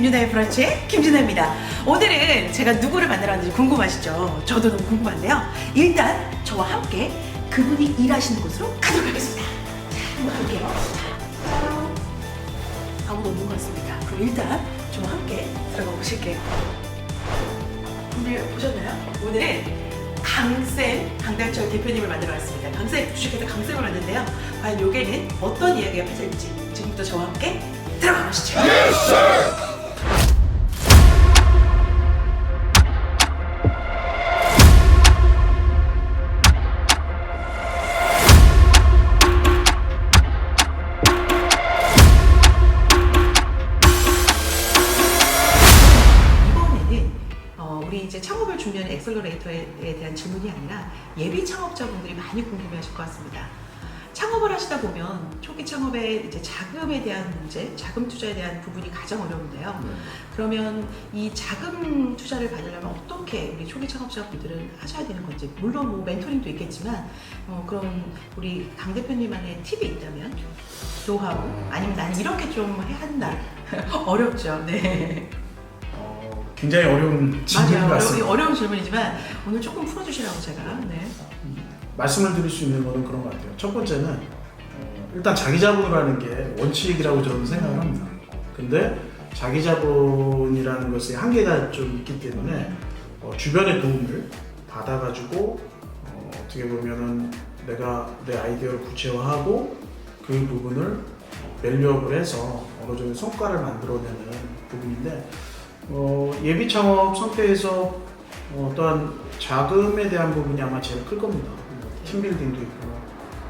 김윤아의 브런치의 김윤아입니다. 오늘은 제가 누구를 만나러 왔는지 궁금하시죠? 저도 너무 궁금한데요. 일단 저와 함께 그분이 일하시는 곳으로 가도록 하겠습니다. 자, 한번 볼게요. 자, 아무도 없는 것 같습니다. 그럼 일단 저와 함께 들어가 보실게요. 오늘 보셨나요? 오늘은 강쌤, 강달철 대표님을 만나러 왔습니다. 강쌤, 주식회사 강쌤을 왔는데요. 과연 요게는 어떤 이야기가 펼쳐질지 지금부터 저와 함께 들어가 보시죠. 이 이제 창업을 준비하는 엑셀러레이터에 대한 질문이 아니라 예비 창업자분들이 많이 궁금해하실 것 같습니다. 창업을 하시다 보면 초기 창업에 이제 자금에 대한 문제, 자금 투자에 대한 부분이 가장 어려운데요. 그러면 이 자금 투자를 받으려면 어떻게 우리 초기 창업자분들은 하셔야 되는 건지 물론 뭐 멘토링도 있겠지만 어, 그런 우리 강 대표님만의 팁이 있다면 노하우 아니면 나는 이렇게 좀 해야 한다 어렵죠. 네. 어, 굉장히 어려운 질문 맞아요. 같습니다. 어려운, 질문이지만 오늘 조금 풀어주시라고 제가. 네. 말씀을 드릴 수 있는 거는 그런 것 같아요. 첫 번째는 어, 일단 자기 자본을 하는 게 원칙이라고 저는 생각을 합니다. 근데 자기 자본이라는 것에 한계가 좀 있기 때문에 어, 주변의 도움을 받아가지고 어, 어떻게 보면은 내가 내 아이디어를 구체화하고 그 부분을 밸류업을 해서 어느 정도 성과를 만들어내는 부분인데 어, 예비 창업 상태에서 어, 또한 자금에 대한 부분이 아마 제일 클 겁니다. 뭐 팀빌딩도 있고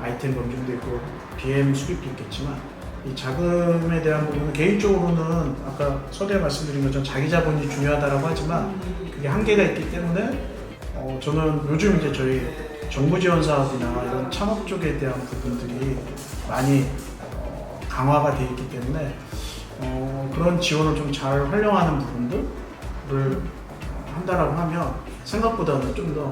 아이템 검증도 있고 BM 수립도 있겠지만 이 자금에 대한 부분은 개인적으로는 아까 서두에 말씀드린 것처럼 자기 자본이 중요하다고 하지만 그게 한계가 있기 때문에 어, 저는 요즘 이제 저희 정부 지원 사업이나 이런 창업 쪽에 대한 부분들이 많이 어, 강화가 되어 있기 때문에 어, 그런 지원을 좀 잘 활용하는 부분들을 한다라고 하면 생각보다는 좀 더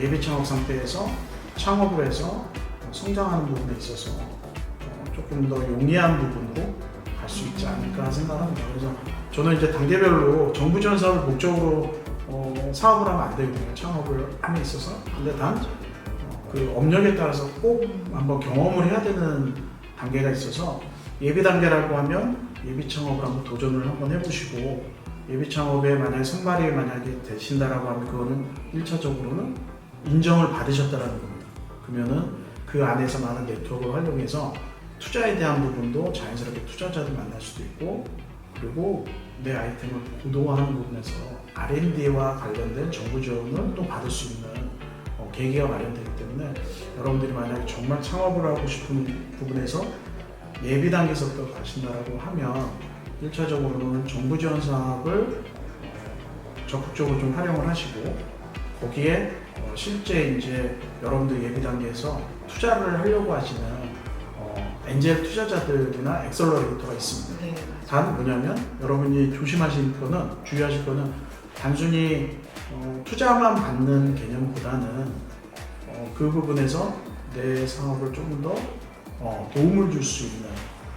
예비 창업 상태에서 창업을 해서 성장하는 부분에 있어서 어, 조금 더 용이한 부분으로 갈 수 있지 않을까 생각합니다. 그래서 저는 이제 단계별로 정부 지원 사업을 목적으로 어, 사업을 하면 안 되거든요. 창업을 함에 있어서. 근데 단그 업력에 따라서 꼭 한번 경험을 해야 되는 단계가 있어서 예비 단계라고 하면 예비 창업을 한번 도전을 한번 해보시고 예비 창업에 만약에 선발이 만약에 되신다라고 하면 그거는 1차적으로는 인정을 받으셨다라는 겁니다. 그러면은 그 안에서 많은 네트워크를 활용해서 투자에 대한 부분도 자연스럽게 투자자들 만날 수도 있고 그리고 내 아이템을 고도화하는 부분에서 R&D와 관련된 정부 지원을 또 받을 수 있는 어, 계기가 마련되기 때문에 여러분들이 만약에 정말 창업을 하고 싶은 부분에서 예비 단계에서부터 가신다라고 하면 1차적으로는 정부 지원 사업을 어, 적극적으로 좀 활용을 하시고 거기에 어, 실제 이제 여러분들 예비 단계에서 투자를 하려고 하시는 어, 엔젤 투자자들이나 엑셀러레이터가 있습니다. 네. 단 뭐냐면 여러분이 조심하실 거는 주의하실 거는 단순히 어, 투자만 받는 개념보다는 어, 그 부분에서 내 사업을 조금 더 어, 도움을 줄 수 있는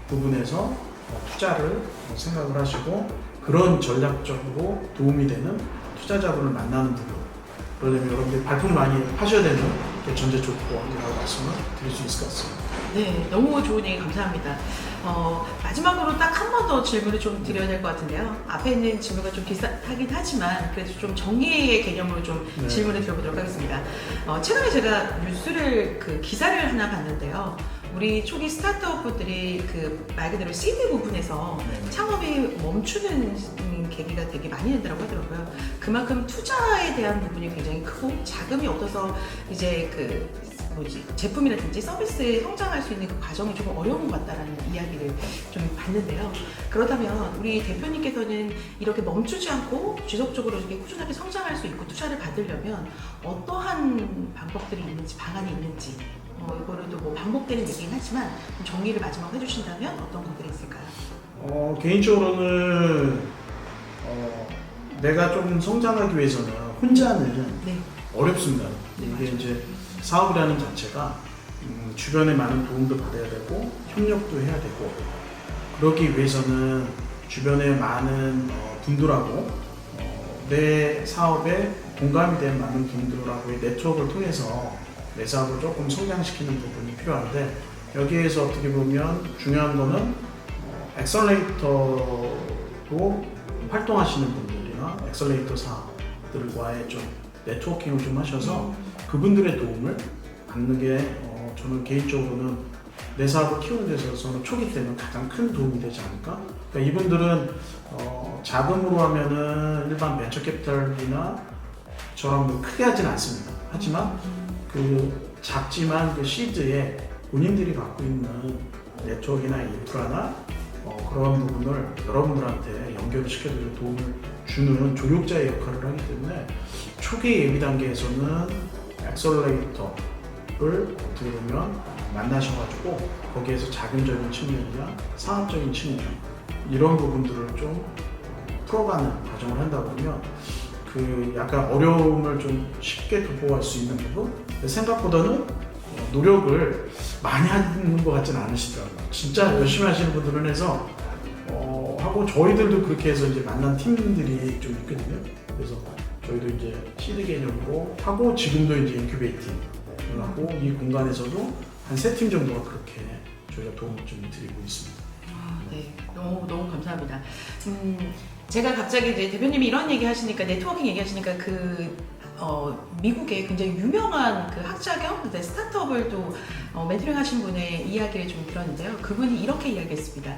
부분에서 어, 투자를 어, 생각을 하시고 그런 전략적으로 도움이 되는 투자자분을 만나는 부분 그러려면 여러분들이 발품 많이 하셔야 되는 게 전제 조건이라고 말씀을 드릴 수 있을 것 같습니다. 네, 너무 좋은 얘기 감사합니다. 어, 마지막으로 딱 한 번 더 질문을 좀 드려야 될 것 같은데요. 앞에 있는 질문과 좀 비슷하긴 하지만 그래도 좀 정리의 개념으로 좀 네. 질문을 드려보도록 하겠습니다. 어, 최근에 제가 뉴스를 그 기사를 하나 봤는데요. 우리 초기 스타트업 분들이 그 말 그대로 시드 부분에서 네. 창업이 멈추는 음, 계기가 되게 많이 된다고 하더라고요. 그만큼 투자에 대한 부분이 굉장히 크고 자금이 없어서 이제 그 뭐지 제품이라든지 서비스에 성장할 수 있는 그 과정이 조금 어려운 것 같다라는 이야기를 좀 봤는데요. 그렇다면 우리 대표님께서는 이렇게 멈추지 않고 지속적으로 이렇게 꾸준하게 성장할 수 있고 투자를 받으려면 어떠한 방법들이 있는지 방안이 있는지 어, 이거를 또 뭐 반복되는 얘기긴 하지만 좀 정리를 마지막 해주신다면 어떤 것들이 있을까요? 어, 개인적으로는 어, 내가 좀 성장하기 위해서는 혼자는 네. 어렵습니다. 네, 이게 맞아요. 이제 사업이라는 자체가 음, 주변에 많은 도움도 받아야 되고 협력도 해야 되고 그러기 위해서는 주변에 많은 어, 분들하고 어, 내 사업에 공감이 되는 많은 분들하고의 네트워크를 통해서 내 사업을 조금 성장시키는 부분이 필요한데 여기에서 어떻게 보면 중요한 거는 어, 엑셀레이터로 활동하시는 분들이나 엑셀레이터 사들과의 좀 네트워킹을 좀 하셔서 그분들의 도움을 받는 게 어, 저는 개인적으로는 내 사업을 키우는 데 있어서는 초기 때는 가장 큰 도움이 되지 않을까? 그러니까 이분들은 어, 자금으로 하면은 일반 벤처 캐피탈이나 저랑 뭐 크게 하진 않습니다. 하지만 그 작지만 그 시드에 본인들이 갖고 있는 네트워크나 인프라나 어, 그런 부분을 여러분들한테 연결을 시켜드리고 도움을 주는 조력자의 역할을 하기 때문에 초기 예비 단계에서는 엑셀레이터를 어떻게 보면 만나셔가지고 거기에서 자금적인 측면이나 사업적인 측면 이런 부분들을 좀 풀어가는 과정을 한다 보면 그 약간 어려움을 좀 쉽게 극복할 수 있는 부분? 생각보다는 어, 노력을 많이 하는 것 같지는 않으시더라고요. 진짜 열심히 하시는 분들은 해서 어, 하고 저희들도 그렇게 해서 이제 만난 팀들이 좀 있거든요. 그래서 저희도 이제 시드 개념으로 하고 지금도 이제 인큐베이팅을 하고 이 공간에서도 한 세 팀 정도가 그렇게 저희가 도움을 좀 드리고 있습니다. 아, 네, 너무 너무 감사합니다. 음, 제가 갑자기 이제 대표님이 이런 얘기 하시니까 네트워킹 얘기 하시니까 그 어, 미국의 굉장히 유명한 그 학자 겸 이제 스타트업을 또 어, 멘토링 하신 분의 이야기를 좀 들었는데요. 그분이 이렇게 이야기했습니다.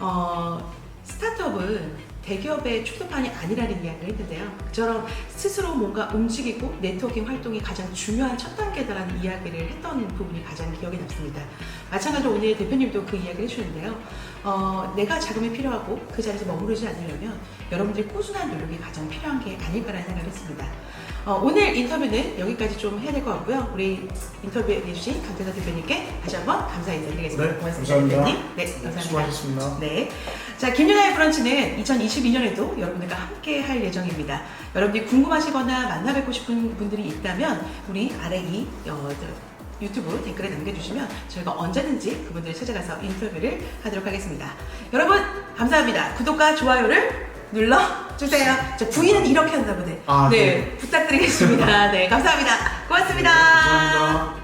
어, 스타트업은 대기업의 출두판이 아니라는 이야기를 했는데요. 그처럼 스스로 뭔가 움직이고 네트워킹 활동이 가장 중요한 첫 단계다라는 이야기를 했던 부분이 가장 기억에 남습니다. 마찬가지로 오늘 대표님도 그 이야기를 해주셨는데요. 어, 내가 자금이 필요하고 그 자리에서 머무르지 않으려면 여러분들이 꾸준한 노력이 가장 필요한 게 아닐까라는 생각을 했습니다. 어, 오늘 인터뷰는 여기까지 좀 해야 될 것 같고요. 우리 인터뷰해 주신 강태서 대표님께 다시 한번 감사 인사드리겠습니다. 네, 고맙습니다. 감사합니다. 대표님. 네, 감사합니다. 수고하셨습니다. 네. 자, 김윤아의 브런치는 2022년에도 여러분들과 함께 할 예정입니다. 여러분들이 궁금하시거나 만나뵙고 싶은 분들이 있다면 우리 아래 이 어, 저, 유튜브 댓글에 남겨주시면 저희가 언제든지 그분들을 찾아가서 인터뷰를 하도록 하겠습니다. 여러분, 감사합니다. 구독과 좋아요를 눌러주세요. 저 부인은 이렇게 한다 보네. 아, 네, 부탁드리겠습니다. 네, 감사합니다. 고맙습니다. 감사합니다.